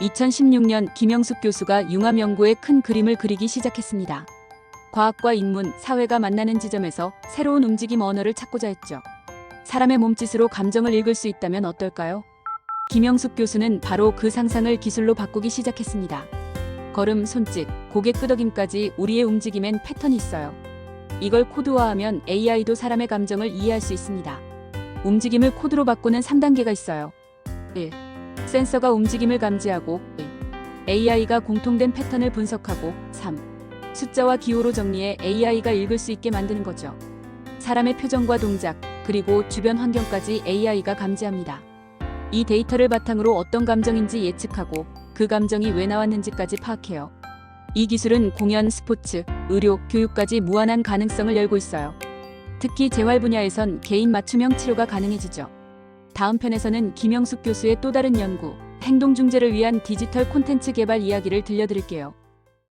2016년 김영숙 교수가 융합 연구의 큰 그림을 그리기 시작했습니다. 과학과 인문, 사회가 만나는 지점에서 새로운 움직임 언어를 찾고자 했죠. 사람의 몸짓으로 감정을 읽을 수 있다면 어떨까요? 김영숙 교수는 바로 그 상상을 기술로 바꾸기 시작했습니다. 걸음, 손짓, 고개 끄덕임까지 우리의 움직임엔 패턴이 있어요. 이걸 코드화하면 AI도 사람의 감정을 이해할 수 있습니다. 움직임을 코드로 바꾸는 3단계가 있어요. 1. 센서가 움직임을 감지하고 1. AI가 공통된 패턴을 분석하고 3. 숫자와 기호로 정리해 AI가 읽을 수 있게 만드는 거죠. 사람의 표정과 동작, 그리고 주변 환경까지 AI가 감지합니다. 이 데이터를 바탕으로 어떤 감정인지 예측하고 그 감정이 왜 나왔는지까지 파악해요. 이 기술은 공연, 스포츠, 의료, 교육까지 무한한 가능성을 열고 있어요. 특히 재활 분야에선 개인 맞춤형 치료가 가능해지죠. 다음 편에서는 김영숙 교수의 또 다른 연구, 행동 중재를 위한 디지털 콘텐츠 개발 이야기를 들려드릴게요.